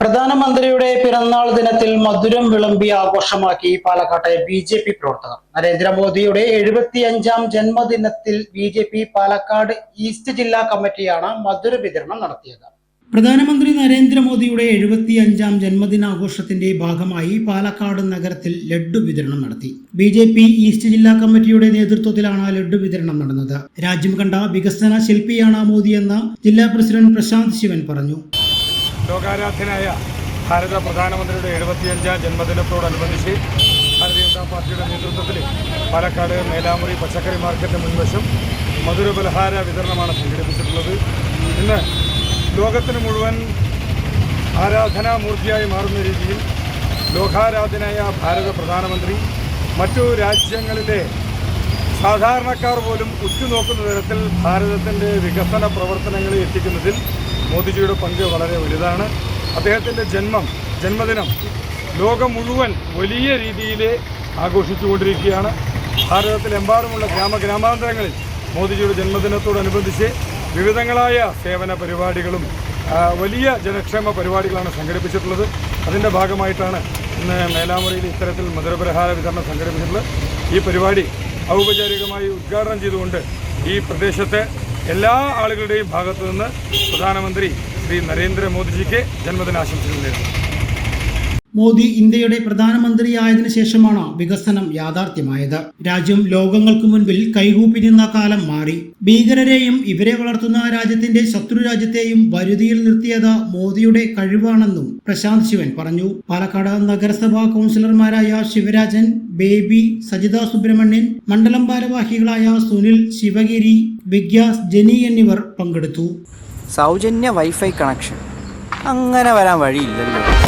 പ്രധാനമന്ത്രിയുടെ പിറന്നാൾ ദിനത്തിൽ മധുരം വിളമ്പി ആഘോഷമാക്കി പാലക്കാട്ടെ ബി ജെ പി പ്രവർത്തകർ. നരേന്ദ്രമോദിയുടെ എഴുപത്തിയഞ്ചാം ജന്മദിനത്തിൽ B J P Palakkad east ജില്ലാ കമ്മിറ്റിയാണ് മധുര വിതരണം നടത്തിയത്. പ്രധാനമന്ത്രി നരേന്ദ്രമോദിയുടെ എഴുപത്തിയഞ്ചാം ജന്മദിനാഘോഷത്തിന്റെ ഭാഗമായി പാലക്കാട് നഗരത്തിൽ ലഡ്ഡു വിതരണം നടത്തി. ബി ജെ പി ഈസ്റ്റ് ജില്ലാ കമ്മിറ്റിയുടെ നേതൃത്വത്തിലാണ് ലഡ്ഡു വിതരണം നടന്നത്. രാജ്യം കണ്ട വികസന ശില്പിയാണ് മോദിയെന്ന് ജില്ലാ പ്രസിഡന്റ് പ്രശാന്ത് ശിവൻ പറഞ്ഞു. ലോകാരാധ്യനായ ഭാരത പ്രധാനമന്ത്രിയുടെ എഴുപത്തിയഞ്ചാം ജന്മദിനത്തോടനുബന്ധിച്ച് ഭാരതീയ ജനതാ പാർട്ടിയുടെ നേതൃത്വത്തിൽ പാലക്കാട് മേലാമുറി പച്ചക്കറി മാർക്കറ്റ് മുൻവശം മധുര പലഹാര വിതരണമാണ് സംഘടിപ്പിച്ചിട്ടുള്ളത്. ഇന്ന് ലോകത്തിന് മുഴുവൻ ആരാധനാമൂർത്തിയായി മാറുന്ന രീതിയിൽ ലോകാരാധനായ ഭാരത പ്രധാനമന്ത്രി മറ്റു രാജ്യങ്ങളിലെ സാധാരണക്കാർ പോലും ഉറ്റുനോക്കുന്ന തരത്തിൽ ഭാരതത്തിന്റെ വികസന പ്രവർത്തനങ്ങളെ എത്തിക്കുന്നതിൽ മോദിജിയുടെ പങ്ക് വളരെ വലുതാണ്. അദ്ദേഹത്തിന്റെ ജന്മം ജന്മദിനം ലോകം മുഴുവൻ വലിയ രീതിയിൽ ആഘോഷിച്ചുകൊണ്ടിരിക്കുകയാണ്. ഭാരതത്തിലെമ്പാടുമുള്ള ഗ്രാമ ഗ്രാമാന്തരങ്ങളിൽ മോദിജിയുടെ ജന്മദിനത്തോടനുബന്ധിച്ച് വിവിധങ്ങളായ സേവന പരിപാടികളും വലിയ ജനക്ഷേമ പരിപാടികളാണ് സംഘടിപ്പിച്ചിട്ടുള്ളത്. അതിന്റെ ഭാഗമായിട്ടാണ് ഇന്ന് മേലാമുറിയിൽ ഇത്തരത്തിൽ മധുരപരിഹാര വിതരണം സംഘടിപ്പിച്ചിട്ടുള്ളത്. ഈ പരിപാടി ഔപചാരികമായി ഉദ്ഘാടനം ചെയ്തുകൊണ്ട് ഈ പ്രദേശത്തെ എല്ലാ ആളുകളുടെയും ഭാഗത്തു നിന്ന് പ്രധാനമന്ത്രി ശ്രീ നരേന്ദ്രമോദിജിക്ക് ജന്മദിനാശംസകൾ നേരുന്നു. മോദി ഇന്ത്യയുടെ പ്രധാനമന്ത്രിയായതിനു ശേഷമാണ് വികസനം യാഥാർത്ഥ്യമായത്. രാജ്യം ലോകങ്ങൾക്ക് മുൻപിൽ കൈകൂപ്പി നിന്ന കാലം മാറി. ഭീകരരെയും ഇവരെ വളർത്തുന്ന രാജ്യത്തിന്റെ ശത്രു രാജ്യത്തെയും വരുതിയിൽ നിർത്തിയത് മോദിയുടെ കഴിവാണെന്നും പ്രശാന്ത് ശിവൻ പറഞ്ഞു. പാലക്കാട് നഗരസഭാ കൗൺസിലർമാരായ ശിവരാജൻ ബേബി സജിത സുബ്രഹ്മണ്യൻ മണ്ഡലം ഭാരവാഹികളായ സുനിൽ ശിവഗിരി വിഗ്യാസ് ജനി എന്നിവർ പങ്കെടുത്തു. സൗജന്യ വൈഫൈ കണക്ഷൻ. അങ്ങനെ വരാൻ വഴിയില്ലല്ലോ.